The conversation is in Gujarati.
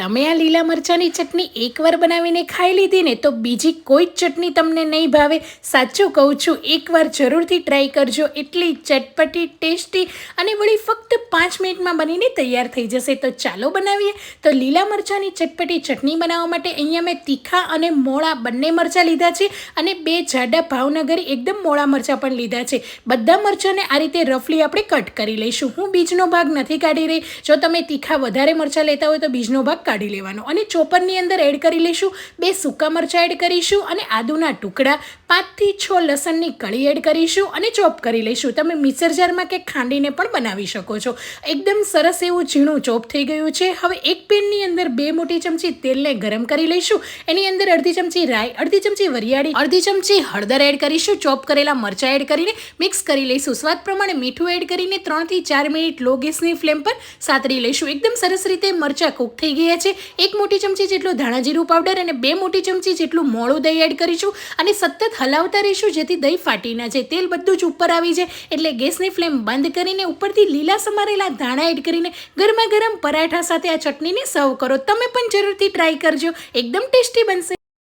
તમે આ લીલા મરચાંની ચટણી એકવાર બનાવીને ખાઈ લીધી ને તો બીજી કોઈ જ ચટણી તમને નહીં ભાવે. સાચું કહું છું, એકવાર જરૂરથી ટ્રાય કરજો. એટલી ચટપટી, ટેસ્ટી અને વળી ફક્ત પાંચ મિનિટમાં બનીને તૈયાર થઈ જશે. તો ચાલો બનાવીએ. તો લીલા મરચાંની ચટપટી ચટણી બનાવવા માટે અહીંયા મેં તીખા અને મોળા બંને મરચાં લીધા છે અને બે જાડા ભાવનગરી એકદમ મોળા મરચાં પણ લીધા છે. બધા મરચાંને આ રીતે રફલી આપણે કટ કરી લઈશું. હું બીજનો ભાગ નથી કાઢી રહી. જો તમે તીખા વધારે મરચાં લેતા હોય તો બીજનો ભાગ કાઢી લેવાનો. અને ચોપરની અંદર એડ કરી લઈશું બે સૂકા મરચાં એડ કરીશું અને આદુના ટુકડા, પાંચથી છ લસણની કળી એડ કરીશું અને ચોપ કરી લઈશું. તમે મિક્સર જારમાં કે ખાંડીને પણ બનાવી શકો છો. એકદમ સરસ એવું ઝીણું ચોપ થઈ ગયું છે. હવે એક પેનની અંદર બે મોટી ચમચી તેલને ગરમ કરી લઈશું. એની અંદર અડધી ચમચી રાઈ, અડધી ચમચી વરિયાળી, અડધી ચમચી હળદર એડ કરીશું. ચોપ કરેલા મરચાં એડ કરીને મિક્સ કરી લઈશું. સ્વાદ પ્રમાણે મીઠું એડ કરીને ત્રણથી ચાર મિનિટ લો ગેસની ફ્લેમ પર સાતરી લઈશું. એકદમ સરસ રીતે મરચાં કૂક થઈ ગયા છે. એક મોટી ચમચી જેટલું ધાણા જીરું પાવડર અને બે મોટી ચમચી જેટલું મોળું દહીં એડ કરીશું અને સતત હલાવતા રહીશું જેથી દહીં ફાટી ના જાય. તેલ બધું જ ઉપર આવી જાય. એટલે ગેસની ફ્લેમ બંધ કરીને ઉપરથી લીલા સમારેલા ધાણા એડ કરીને ગરમા ગરમ પરાઠા સાથે આ ચટણીને સર્વ કરો. તમે પણ જરૂરથી ટ્રાય કરજો. એકદમ ટેસ્ટી બનશે.